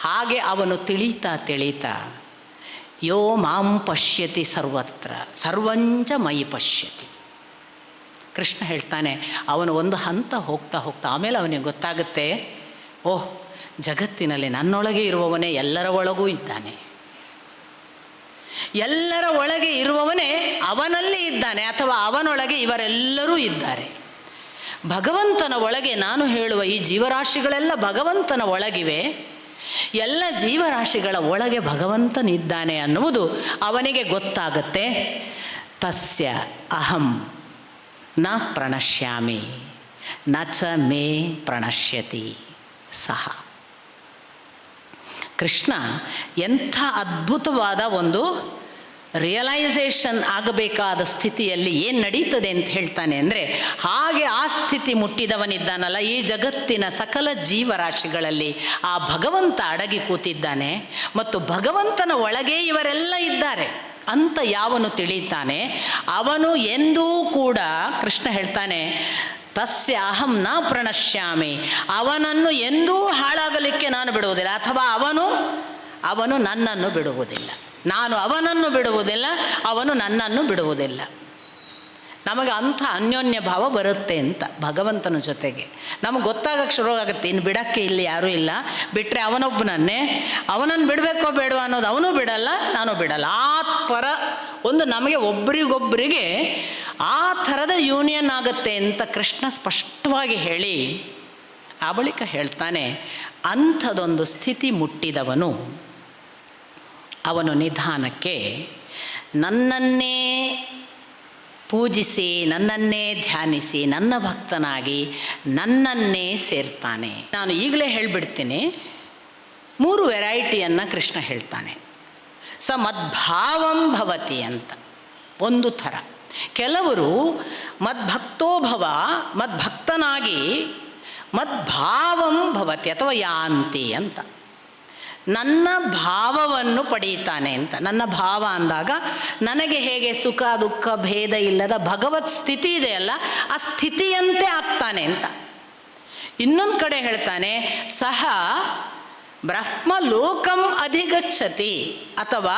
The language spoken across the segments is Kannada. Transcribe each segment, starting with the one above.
ಹಾಗೆ ಅವನು ತಿಳಿತಾ ತಿಳಿತಾ, ಯೋ ಮಾಂ ಪಶ್ಯತಿ ಸರ್ವತ್ರ, ಸರ್ವಂಚ ಮೈ ಪಶ್ಯತಿ. ಕೃಷ್ಣ ಹೇಳ್ತಾನೆ, ಅವನು ಒಂದು ಹಂತ ಹೋಗ್ತಾ ಹೋಗ್ತಾ, ಆಮೇಲೆ ಅವನಿಗೆ ಗೊತ್ತಾಗುತ್ತೆ, ಓಹ್, ಜಗತ್ತಿನಲ್ಲಿ ನನ್ನೊಳಗೆ ಇರುವವನೇ ಎಲ್ಲರ ಒಳಗೂ ಇದ್ದಾನೆ. ಎಲ್ಲರ ಒಳಗೆ ಇರುವವನೇ ಅವನಲ್ಲಿ ಇದ್ದಾನೆ, ಅಥವಾ ಅವನೊಳಗೆ ಇವರೆಲ್ಲರೂ ಇದ್ದಾರೆ. ಭಗವಂತನ ಒಳಗೆ ನಾನು ಹೇಳುವ ಈ ಜೀವರಾಶಿಗಳೆಲ್ಲ ಭಗವಂತನ ಒಳಗಿವೆ. ಎಲ್ಲ ಜೀವರಾಶಿಗಳ ಒಳಗೆ ಭಗವಂತನಿದ್ದಾನೆ ಅನ್ನುವುದು ಅವನಿಗೆ ಗೊತ್ತಾಗತ್ತೆ. ತಸ್ಯ ಅಹಂ, ನ ಪ್ರಣಶ್ಯಾಮಿ, ನ ಚ ಮೇ ಪ್ರಣಶ್ಯತಿ, ಸಹ. ಕೃಷ್ಣ ಎಂಥ ಅದ್ಭುತವಾದ ಒಂದು ರಿಯಲೈಸೇಷನ್ ಆಗಬೇಕಾದ ಸ್ಥಿತಿಯಲ್ಲಿ ಏನು ನಡೀತದೆ ಅಂತ ಹೇಳ್ತಾನೆ ಅಂದರೆ, ಹಾಗೆ ಆ ಸ್ಥಿತಿ ಮುಟ್ಟಿದವನಿದ್ದಾನಲ್ಲ, ಈ ಜಗತ್ತಿನ ಸಕಲ ಜೀವರಾಶಿಗಳಲ್ಲಿ ಆ ಭಗವಂತ ಅಡಗಿ ಕೂತಿದ್ದಾನೆ, ಮತ್ತು ಭಗವಂತನ ಒಳಗೆ ಇವರೆಲ್ಲ ಇದ್ದಾರೆ ಅಂತ ಯಾವನು ತಿಳಿಯುತ್ತಾನೆ ಅವನು ಎಂದೂ ಕೂಡ, ಕೃಷ್ಣ ಹೇಳ್ತಾನೆ, ತಸ್ಯ ಅಹಂ ನ ಪ್ರಣಶ್ಯಾಮಿ, ಅವನನ್ನು ಎಂದೂ ಹಾಳಾಗಲಿಕ್ಕೆ ನಾನು ಬಿಡುವುದಿಲ್ಲ, ಅಥವಾ ಅವನು ಅವನು ನನ್ನನ್ನು ಬಿಡುವುದಿಲ್ಲ. ನಾನು ಅವನನ್ನು ಬಿಡುವುದಿಲ್ಲ, ಅವನು ನನ್ನನ್ನು ಬಿಡುವುದಿಲ್ಲ. ನಮಗೆ ಅಂಥ ಅನ್ಯೋನ್ಯ ಭಾವ ಬರುತ್ತೆ ಅಂತ ಭಗವಂತನ ಜೊತೆಗೆ. ನಮಗೆ ಗೊತ್ತಾಗಕ್ಕೆ ಶುರುವಾಗುತ್ತೆ ಇನ್ನು ಬಿಡೋಕ್ಕೆ ಇಲ್ಲಿ ಯಾರೂ ಇಲ್ಲ. ಬಿಟ್ಟರೆ ಅವನೊಬ್ಬನನ್ನೇ, ಅವನನ್ನು ಬಿಡಬೇಕೋ ಬೇಡವೋ ಅನ್ನೋದು ಅವನು ಬಿಡಲ್ಲ, ನಾನು ಬಿಡಲ್ಲ. ಆ ಪರ ಒಂದು ನಮಗೆ ಒಬ್ರಿಗೊಬ್ಬರಿಗೆ ಆ ಥರದ ಯೂನಿಯನ್ ಆಗುತ್ತೆ ಅಂತ ಕೃಷ್ಣ ಸ್ಪಷ್ಟವಾಗಿ ಹೇಳಿ, ಆ ಬಳಿಕ ಹೇಳ್ತಾನೆ, ಅಂಥದೊಂದು ಸ್ಥಿತಿ ಮುಟ್ಟಿದವನು. ಅವನು ನಿಧಾನಕ್ಕೆ, ನನ್ನನ್ನೇ ಪೂಜಿಸಿ, ನನ್ನನ್ನೇ ಧ್ಯಾನಿಸಿ, ನನ್ನ ಭಕ್ತನಾಗಿ ನನ್ನನ್ನೇ ಸೇರ್ತಾನೆ. ನಾನು ಈಗಲೇ ಹೇಳಿಬಿಡ್ತೀನಿ, ಮೂರು ವೆರೈಟಿಯನ್ನು ಕೃಷ್ಣ ಹೇಳ್ತಾನೆ. ಸ ಮದ್ಭಾವಂ ಭವತಿ ಅಂತ, ಒಂದು ಥರ. ಕೆಲವರು ಮದ್ಭಕ್ತೋಭವ ಮದ್ಭಕ್ತನಾಗಿ ಮದ್ಭಾವಂ ಭವತಿ ಅಥವಾ ಯಾಂತಿ ಅಂತ. ನನ್ನ ಭಾವವನ್ನು ಪಡೆಯುತ್ತಾನೆ ಅಂತ. ನನ್ನ ಭಾವ ಅಂದಾಗ ನನಗೆ ಹೇಗೆ ಸುಖ, ದುಃಖ, ಭೇದ ಇಲ್ಲದ ಭಗವತ್ ಸ್ಥಿತಿ ಇದೆಯಲ್ಲ ಆ ಸ್ಥಿತಿಯಂತೆ ಆಗ್ತಾನೆ ಅಂತ. ಇನ್ನೊಂದು ಕಡೆ ಹೇಳ್ತಾನೆ, ಸಹ ಬ್ರಹ್ಮ ಲೋಕಂ ಅಧಿಗಚ್ಚತಿ ಅಥವಾ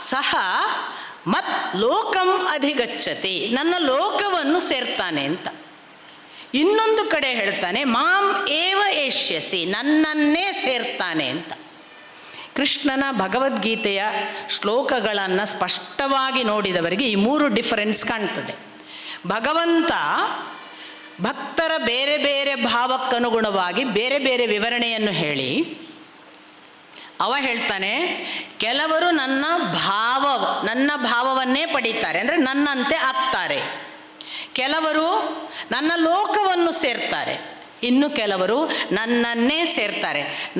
ಸಹ ಮತ್ ಲೋಕಂ ಅಧಿಗಚ್ಚತಿ, ನನ್ನ ಲೋಕವನ್ನು ಸೇರ್ತಾನೆ ಅಂತ. ಇನ್ನೊಂದು ಕಡೆ ಹೇಳ್ತಾನೆ, ಮಾಂ ಏವ ಏಷ್ಯಸಿ, ನನ್ನನ್ನೇ ಸೇರ್ತಾನೆ ಅಂತ. ಕೃಷ್ಣನ ಭಗವದ್ಗೀತೆಯ ಶ್ಲೋಕಗಳನ್ನು ಸ್ಪಷ್ಟವಾಗಿ ನೋಡಿದವರಿಗೆ ಈ ಮೂರು ಡಿಫರೆನ್ಸ್ ಕಾಣ್ತದೆ. ಭಗವಂತ ಭಕ್ತರ ಬೇರೆ ಬೇರೆ ಭಾವಕ್ಕನುಗುಣವಾಗಿ ಬೇರೆ ಬೇರೆ ವಿವರಣೆಯನ್ನು ಹೇಳಿ, ಅವ ಹೇಳ್ತಾನೆ, ಕೆಲವರು ನನ್ನ ಭಾವ ನನ್ನ ಭಾವವನ್ನೇ ಪಡೀತಾರೆ, ಅಂದರೆ ನನ್ನಂತೆ ಆಗ್ತಾರೆ. ಕೆಲವರು ನನ್ನ ಲೋಕವನ್ನು ಸೇರ್ತಾರೆ, ಇನ್ನು ಕೆಲವರು ನನ್ನನ್ನೇ ಸೇರ್ತಾರೆ.